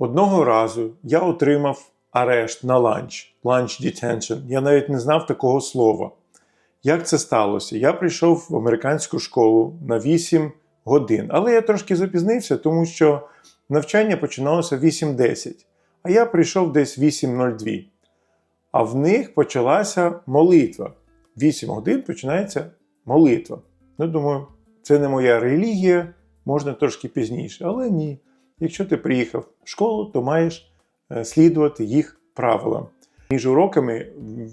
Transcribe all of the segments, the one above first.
Одного разу я отримав арешт на ланч, lunch detention. Я навіть не знав такого слова. Як це сталося? Я прийшов в американську школу на 8 годин, але я трошки запізнився, тому що навчання починалося в 8.10, а я прийшов десь 8.02. А в них почалася молитва. 8 годин починається молитва. Ну, думаю, це не моя релігія, можна трошки пізніше. Але ні. Якщо ти приїхав в школу, то маєш е, слідувати їх правилам. Між уроками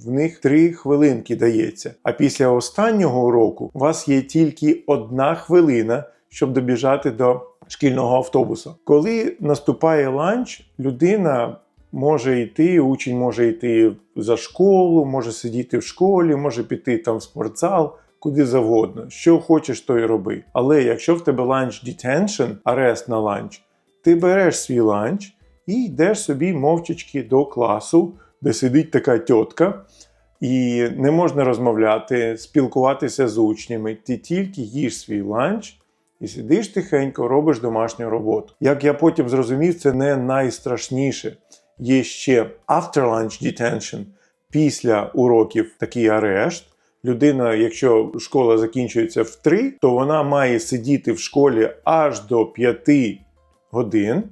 в них три хвилинки дається. А після останнього уроку у вас є тільки одна хвилина, щоб добіжати до шкільного автобуса. Коли наступає ланч, людина може йти, учень може йти за школу, може сидіти в школі, може піти там в спортзал, куди завгодно. Що хочеш, то й роби. Але якщо в тебе ланч detention, арест на ланч, ти береш свій ланч і йдеш собі мовчачки до класу, де сидить така тітка, і не можна розмовляти, спілкуватися з учнями. Ти тільки їш свій ланч і сидиш тихенько, робиш домашню роботу. Як я потім зрозумів, це не найстрашніше. Є ще after lunch detention, після уроків такий арешт. Людина, якщо школа закінчується в 3, то вона має сидіти в школі аж до 5 годин,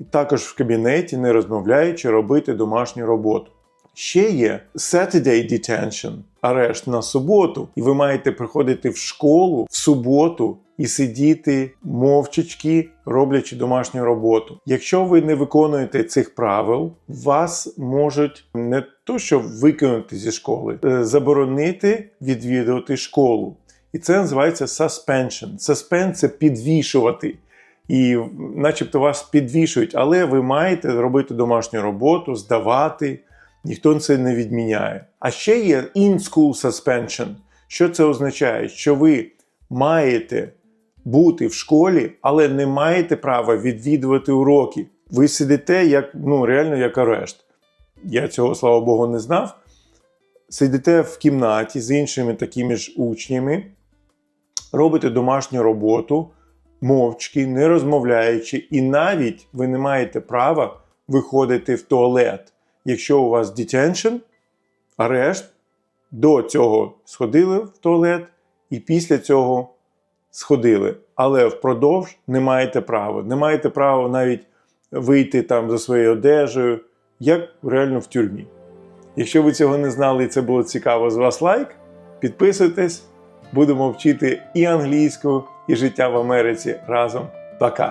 і також в кабінеті, не розмовляючи, робити домашню роботу. Ще є Saturday detention, арешт на суботу, і ви маєте приходити в школу в суботу і сидіти мовчачки, роблячи домашню роботу. Якщо ви не виконуєте цих правил, вас можуть не то, що викинути зі школи, е, заборонити відвідувати школу. І це називається suspension. Suspend – це підвішувати. І начебто вас підвішують, але ви маєте робити домашню роботу, здавати. Ніхто це не відміняє. А ще є in-school suspension. Що це означає? Що ви маєте бути в школі, але не маєте права відвідувати уроки. Ви сидите як ну реально як арешт. Я цього, слава Богу, не знав. Сидите в кімнаті з іншими такими ж учнями, робите домашню роботу, мовчки, не розмовляючи, і навіть ви не маєте права виходити в туалет. Якщо у вас detention, арешт, до цього сходили в туалет, і після цього сходили. Але впродовж не маєте права. Не маєте права навіть вийти там за своєю одежею, як реально в тюрмі. Якщо ви цього не знали і це було цікаво, з вас лайк, підписуйтесь, будемо вчити і англійську, і життя в Америці разом. Пока!